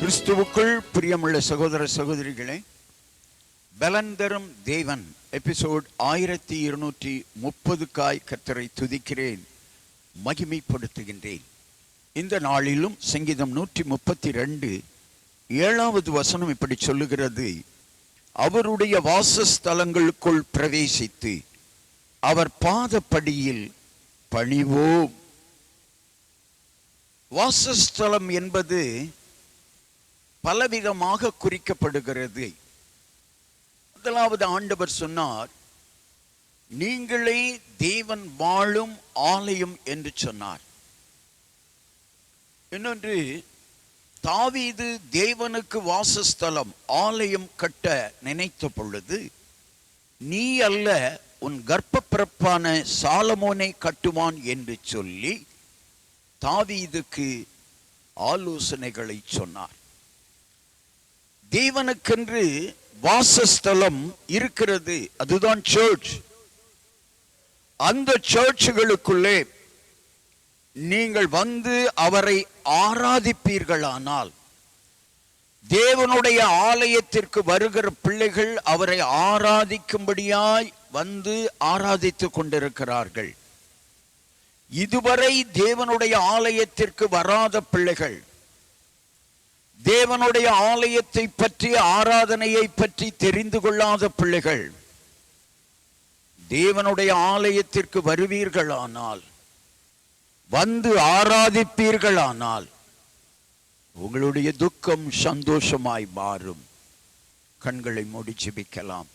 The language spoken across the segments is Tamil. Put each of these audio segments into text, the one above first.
கிறிஸ்துவுக்குள் பிரியமுள்ள சகோதர சகோதரிகளே பலன் தரும் தேவன். எபிசோட் ஆயிரத்தி இருநூற்றி முப்பதுக்காய் கத்தரை துதிக்கிறேன் மகிமைப்படுத்துகின்றேன். இந்த நாளிலும் சங்கீதம் நூற்றி முப்பத்தி ரெண்டு ஏழாவது வசனம் இப்படி சொல்லுகிறது. அவருடைய வாசஸ்தலங்களுக்குள் பிரவேசித்து அவர் பாதப்படியில் பணிவோம். வாசஸ்தலம் என்பது பலவிதமாக குறிக்கப்படுகிறது. முதலாவது ஆண்டவர் சொன்னார் நீங்களே தேவன் வாழும் ஆலயம் என்று சொன்னார். இன்னொன்று தாவீது தேவனுக்கு வாசஸ்தலம் ஆலயம் கட்ட நினைத்த பொழுது நீ அல்ல உன் கர்ப்பப்பிறப்பான சாலமோனை கட்டுவான் என்று சொல்லி தாவீதுக்கு ஆலோசனைகளை சொன்னார். தேவனுக்கென்று வாசஸ்தலம் இருக்கிறது. அதுதான் சர்ச் அந்த சர்ச்சுகளுக்குள்ளே நீங்கள் வந்து அவரை ஆராதிப்பீர்களானால் தேவனுடைய ஆலயத்திற்கு வருகிற பிள்ளைகள் அவரை ஆராதிக்கும்படியாய் வந்து ஆராதித்துக் கொண்டிருக்கிறார்கள். இதுவரை தேவனுடைய ஆலயத்திற்கு வராத பிள்ளைகள் தேவனுடைய ஆலயத்தை பற்றி ஆராதனையை பற்றி தெரிந்து கொள்ளாத பிள்ளைகள் தேவனுடைய ஆலயத்திற்கு வருவீர்களானால் வந்து ஆராதிப்பீர்களானால் உங்களுடைய துக்கம் சந்தோஷமாய் மாறும். கண்களை மூடி ஜெபிக்கலாம்.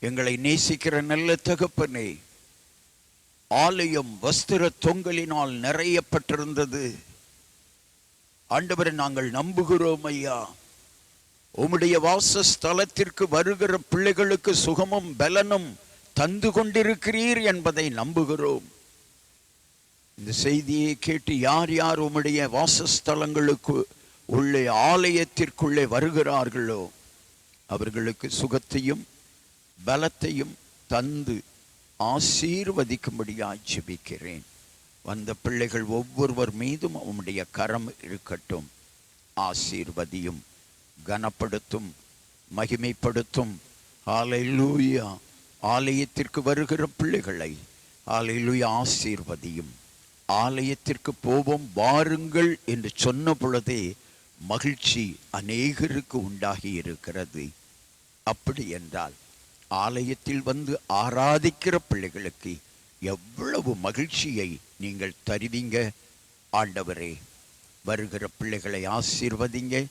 எங்களை நேசிக்கிற நல்ல தகப்பனே ஆலயம் வஸ்திர தொங்கலினால் நிறையப்பட்டிருந்தது. ஆண்டவரை நாங்கள் நம்புகிறோம் ஐயா உம்முடைய வாசஸ்தலத்திற்கு வருகிற பிள்ளைகளுக்கு சுகமும் பலனும் தந்து கொண்டிருக்கிறீர் என்பதை நம்புகிறோம். இந்த செய்தியை கேட்டு யார் யார் உம்முடைய வாசஸ்தலங்களுக்கு உள்ளே ஆலயத்திற்குள்ளே வருகிறார்களோ அவர்களுக்கு சுகத்தையும் பலத்தையும் தந்து ஆசீர்வதிக்கும்படியாய் ஜெபிக்கிறேன். வந்த பிள்ளைகள் ஒவ்வொருவர் மீதும் உம்முடைய கரம் இருக்கட்டும். ஆசீர்வதியும் கனப்படுத்தும் மகிமைப்படுத்தும். ஆலையிலூயா ஆலயத்திற்கு வருகிற பிள்ளைகளை ஆலையிலூயா ஆசீர்வதியும். ஆலயத்திற்கு போவோம் வாருங்கள் என்று சொன்ன பொழுதே மகிழ்ச்சி அநேகருக்கு உண்டாகி இருக்கிறது. அப்படி என்றால் ஆலயத்தில் வந்து ஆராதிக்கிற பிள்ளைகளுக்கு எவ்வளவு மகிழ்ச்சியை நீங்கள் தருவீங்க? ஆண்டவரே வருகிற பிள்ளைகளை ஆசீர்வதிங்க.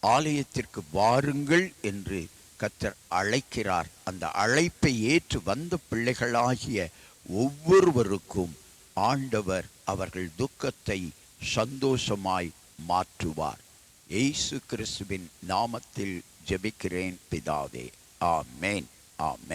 ஆலயத்திற்கு வாருங்கள் என்று கத்தர் அழைக்கிறார். அந்த அழைப்பை ஏற்று வந்த பிள்ளைகளாகிய ஒவ்வொருவருக்கும் ஆண்டவர் அவர்கள் துக்கத்தை சந்தோஷமாய் மாற்றுவார். ஏசு கிறிஸ்துவின் நாமத்தில் ஜெபிக்கிறேன் பிதாவே. ஆமேன். ஆமேன்.